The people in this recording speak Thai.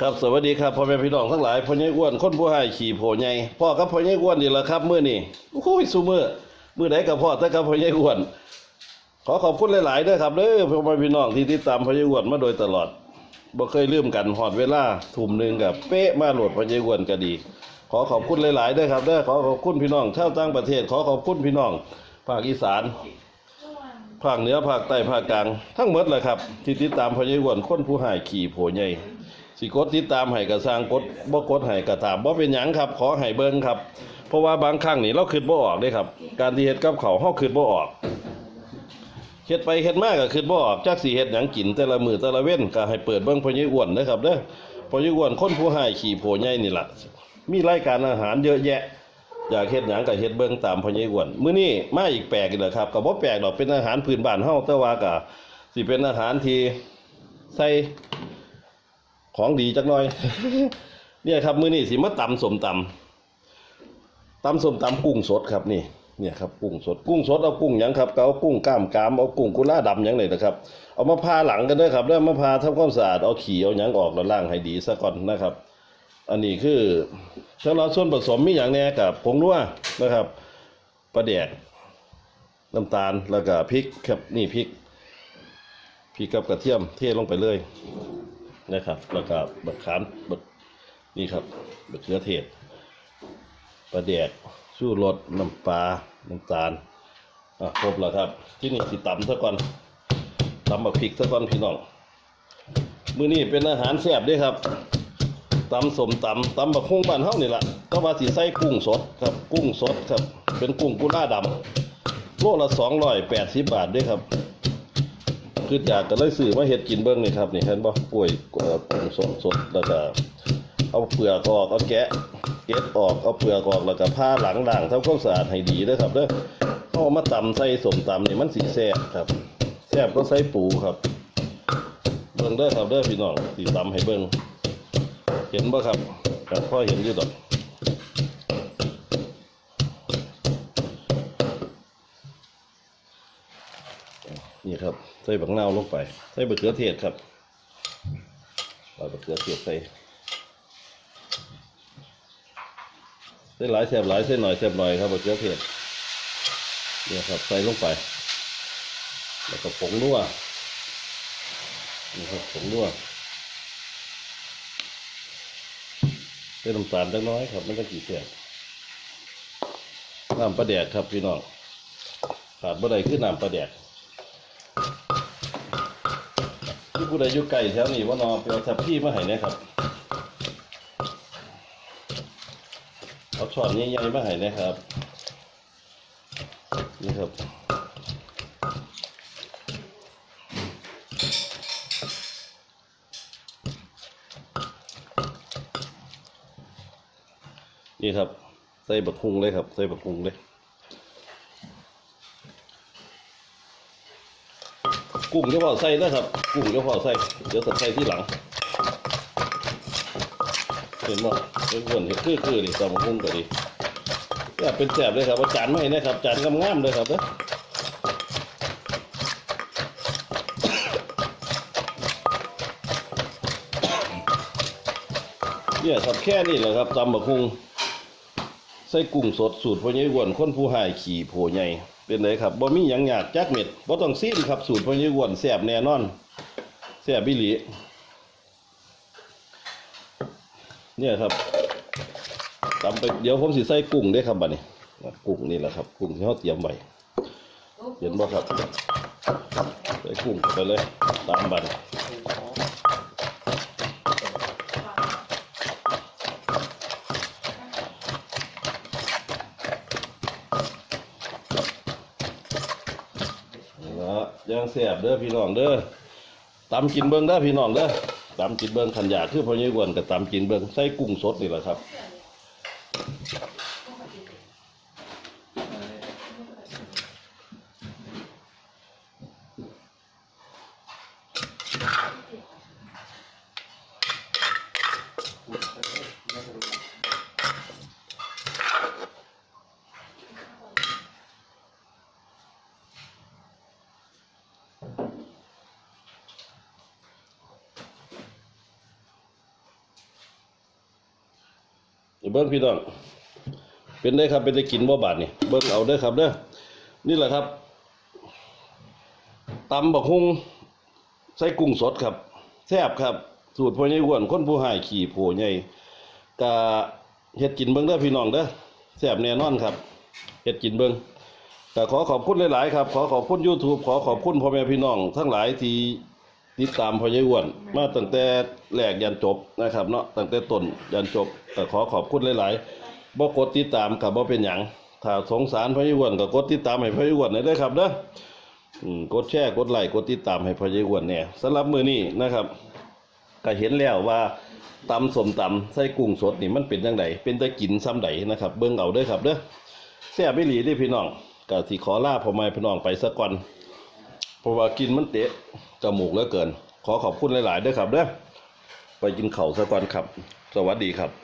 ครับสวัสดีครับพ่อแม่พี่น้องทั้งหลายพ่อใหญ่อ้วนคนผู้ให้ขี่โผใหญ่พ่อกับพ่อใหญ่อ้วนนี่แหละครับมื้อนี้โอ้ยซุมื้อมื้อใดกับพ่อแต่กับพ่อใหญ่อ้วน ขอขอบคุณหลายๆด้อครับเด้อพ่อแม่พี่น้องที่ติดตามพ่อใหญ่อ้วนมาโดยตลอดบ่เคยลืมกันฮอดเวลาทุ่มหนึ่งกับเป๊ะมาโหลดพ่อใหญ่อ้วนก็ดี ขอขอบคุณหลายๆด้อครับเด้อขอขอบคุณพี่น้องชาวต่างประเทศ ขอขอบคุณพี่น้องภาคอีสานภาคเหนือภาคใต้ภาคกลาง ทั้งหมดเลยครับ ที่ติดตามพญายอ้วนคนผู้หายขี่โผใหญ่ สิกดติดตามให้กระสร้างกดบ่กดให้กระถามบ่เป็นหยังครับ ขอให้เบิ่งครับ เพราะว่าบางครั้งนี่เราคิดบ่ออกเด้ครับ การที่เฮ็ดกับเขาวเฮาคิดบ่ออกเฮ็ดไปเฮ็ดมาก็คิดบ่ออกจักสิเฮ็ดหยังกินแต่ละมือแต่ละเว้นก็ให้เปิดเบิ่งพญายอ้วนเด้อครับเด้อพญายอ้วนคนผู้หายขี่โผใหญ่นี่ล่ะมีรายการอาหารเยอะแยะอยากเฮ็ดหยังก็เฮ็ดเบิ่งตามพ่อใหญ่อ้วนมื้อนี้มาอีกแปลกอีกแล้วครับก็บ่แปลกดอกเป็นอาหารพื้นบ้านเฮาแต่ว่าก็สิเป็นอาหารที่ใส่ ของดีจักหน่อย เนี่ยครับมือนี้สิมาตำส้มตำตำสมตำกุ้งสดครับนี่เนี่ยครับกุ้งสดกุ้งสดเอากุ้งยังครับเอากุ้งกล้ามกามเอากุ้งกุลาดำยังนี่นะครับ เอามาพาหลังกันด้อครับแล้วมาพาทำความสะอาดเอาขี้เอายังออกแล้วล้างให้ดีซะก่อนนะครับ อันนี้คือสำหรับส่วนผสมมีอย่างแน่กับผงนัวนะครับปลาแดกน้ำตาลแล้วก็พริกครับนี่พริกพริกกับกระเทียมเทลงไปเลย นะครับ แล้วก็บักขามบักนี่ครับบักเขือเทศปลาแดกชูรสน้ำปลาน้ำตาลอะครบแล้วครับ ที่นี่สิตำซะก่อนตำบักพริกซะก่อนพี่น้องมื้อนี้เป็นอาหารแซ่บด้วยครับตำสมตำตำบักฮุ่งบ้านเฮานี่ละก็ว่าสิใส่กุ้งสดครับ กุ้งสดครับ เป็นกุ้งกุล่าดำโลละ280บบาทด้วยครับ คืออยากก็เลยซื้อมาเฮ็ดกินเบิ่งนี่ครับนี่เห็นบ่กล้วยกุ้งสดสดแล้วก็เอาเปลือกออกเอาแกะเก็บออกเอาเปลือกออกแล้วก็ผ้าหลังด่างทำความสะอาดให้ดีด้อครับเด้อเอามาตำใส่สมตำนี่มันสิแซ่บครับแซ่บก็ใส่ปูครับเบิ่งเด้อครับเด้อพี่น้องสิตำให้เบิ่งเห็นบ่ครับกับพ่อเห็นอยู่ดอก นี่ครับ ใส่บักนาวลงไป ใส่บะเขือเทศครับเอาบะเขือเทศใส่ใส่หลายแสบหลายใส่หน่อยแสบหน่อยครับบะเขือเทศเนี่ยครับใส่ลงไป แล้วก็ผงนัวนี่ครับผงนัวใส่น้ำตาลจักน้อยครับไมันจะกี่แสบน้ำปลาแดกครับพี่น้องขาดบ่ได้คือน้ำปลาแดก ที่ผู้ใดอยู่ไกลแถวนี้ว่านอไปเอาทับพี่มาให้นะครับเอาช้อนใหญ่ๆมาให้นะครับ นี่ครับนี่ครับใส่บักฮุงเลยครับใส่บักฮุงเลย กุ้งเฉพาะใส่นะครับ กุ้งเฉพาะใส่เดี๋ยวใส่ที่หลัง เห็นบ่เป็นคนเห็นคือคือนี่ตำบักฮุงก็ดีอยากเป็นแสบเลยครับอาจานมาให้นะครับจานงามๆเลยครับเด้อเนี่ยครับแค่นี้แหละครับตำบักฮุง ส่กุ้งสดสูตรพ่อใหญ่อ้วนคนผู้หายขี่โผใหญ่เป็นไรครับบ่มีหยังยากจักเม็ดบ่ต้องซีมครับสูตรพ่อใหญ่อ้วนแซ่บแน่นอนแซ่บบิหลีเนี่ยครับตำไปเดี๋ยวผมสิใส่กุ้งเด้ครับบัดนี้กุ้งนี่แหละครับกุ้งที่เฮาเตรียมไว้เห็นบ่ครับใส่กุ้งไปเลยตามบัดนี้ ย่างแซ่บเด้อพี่น้องเด้อตำกินเบิ้งเด้อพี่น้องเด้อตำกินเบิ้งขันยาคือพอใหญ่อ้วนกับตำกินเบิ้งใส่กุ้งสดนี่แหละครับ เบิ้งพี่น้อง เป็นได้ครับเป็นได้กินบ่บาทนี่เบิ้งเอาเด้ครับเด้อนี่แหละครับตำบักฮุงใส่กุ้งสดครับแซ่บครับสูตรพ่อใหญ่อ้วนคนผู้หายขี่โผใหญ่กะเฮ็ดกินเบิ่งเด้อพี่น้องเด้อแซ่บแน่นอนครับเฮ็ดกินเบิ่งก็ขอขอบคุณหลาย ๆ ครับ ขอขอบคุณ YouTube ขอขอบคุณพ่อแม่พี่น้อง ทั้งหลายที่ ติดตามพ่อใหญ่อ้วน มาตั้งแต่แรกยันจบนะครับเนาะตั้งแต่ต้นยันจบก็ขอขอบคุณหลายๆบ่กดติดตามก็บ่เป็นหยังถ้าสงสารพ่อใหญ่อ้วนก็กดติดตามให้พ่อใหญ่อ้วนได้เด้อครับเด้อกดแชร์กดไลค์กดติดตามให้พ่อใหญ่อ้วนเนี่ยสำหรับมือนี้นะครับก็เห็นแล้วว่าตำสมตำใส่กุ้งสดนี่มันเป็นจังไดเป็นตะกินซ้ำใดนะครับ เบิ่งเอาเด้อครับเด้อแซ่บอีหลีด้พี่น้องก็สิขอลาพ่อแม่พี่น้องไปซะก่อน เพราะว่ากินมันเตะจมูกเหลือเกิน ขอขอบคุณหลายๆเด้อครับเด้อไปกินเข่าซะก่อนครับ สวัสดีครับ